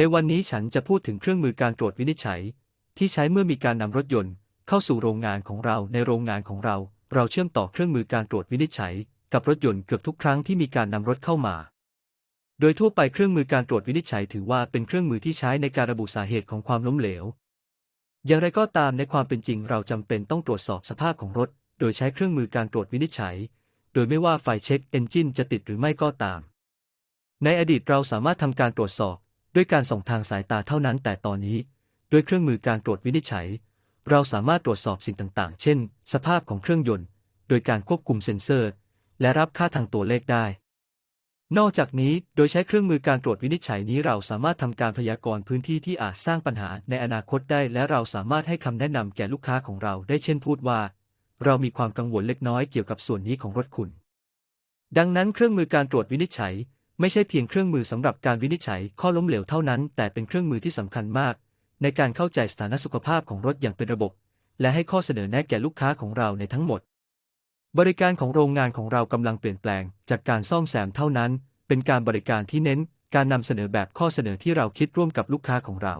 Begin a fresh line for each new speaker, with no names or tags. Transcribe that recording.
ในวันนี้ฉันจะพูดถึงเครื่องมือการตรวจวินิจฉัย ที่ใช้เมื่อมีการนำรถยนต์ เข้าสู่โรงงานของเราในโรงงานของเรา เราเชื่อมต่อเครื่องมือการตรวจวินิจฉัย กับรถยนต์เกือบทุกครั้งที่มีการนำรถเข้ามา โดยทั่วไปเครื่องมือการตรวจวินิจฉัยถือว่าเป็นเครื่องมือที่ใช้ในการระบุสาเหตุของความล้มเหลว อย่างไรก็ตามในความเป็นจริงเราจำเป็นต้องตรวจสอบสภาพของรถ โดยใช้เครื่องมือการตรวจวินิจฉัย โดยไม่ว่าไฟเช็คเอนจินจะติดหรือไม่ก็ตาม ในอดีตเราสามารถทำการตรวจสอบ ด้วยการส่องทางสายตาเท่านั้น แต่ตอนนี้ ด้วยเครื่องมือการตรวจวินิจฉัย เราสามารถตรวจสอบสิ่งต่างๆ เช่น สภาพของเครื่องยนต์ โดยการควบคุมเซ็นเซอร์ และรับค่าทางตัวเลขได้ นอกจากนี้โดยใช้เครื่องมือการตรวจวินิจฉัยนี้เราสามารถทำการพยากรณ์พื้นที่ที่อาจสร้างปัญหาในอนาคตได้ และเราสามารถให้คำแนะนำแก่ลูกค้าของเราได้เช่นพูดว่า เรามีความกังวลเล็กน้อยเกี่ยวกับส่วนนี้ของรถคุณ ดังนั้นเครื่องมือการตรวจวินิจฉัย ไม่ใช่เพียงเครื่องมือสำหรับการวินิจฉัยข้อล้มเหลวเท่านั้น แต่เป็นเครื่องมือที่สำคัญมาก ในการเข้าใจสถานสุขภาพของรถอย่างเป็นระบบ และให้ข้อเสนอแนะแก่ลูกค้าของเราในทั้งหมด บริการของโรงงานของเรากำลังเปลี่ยนแปลง จากการซ่อมแซมเท่านั้น เป็นการบริการที่เน้น การนำเสนอแบบข้อเสนอที่เราคิดร่วมกับลูกค้าของเรา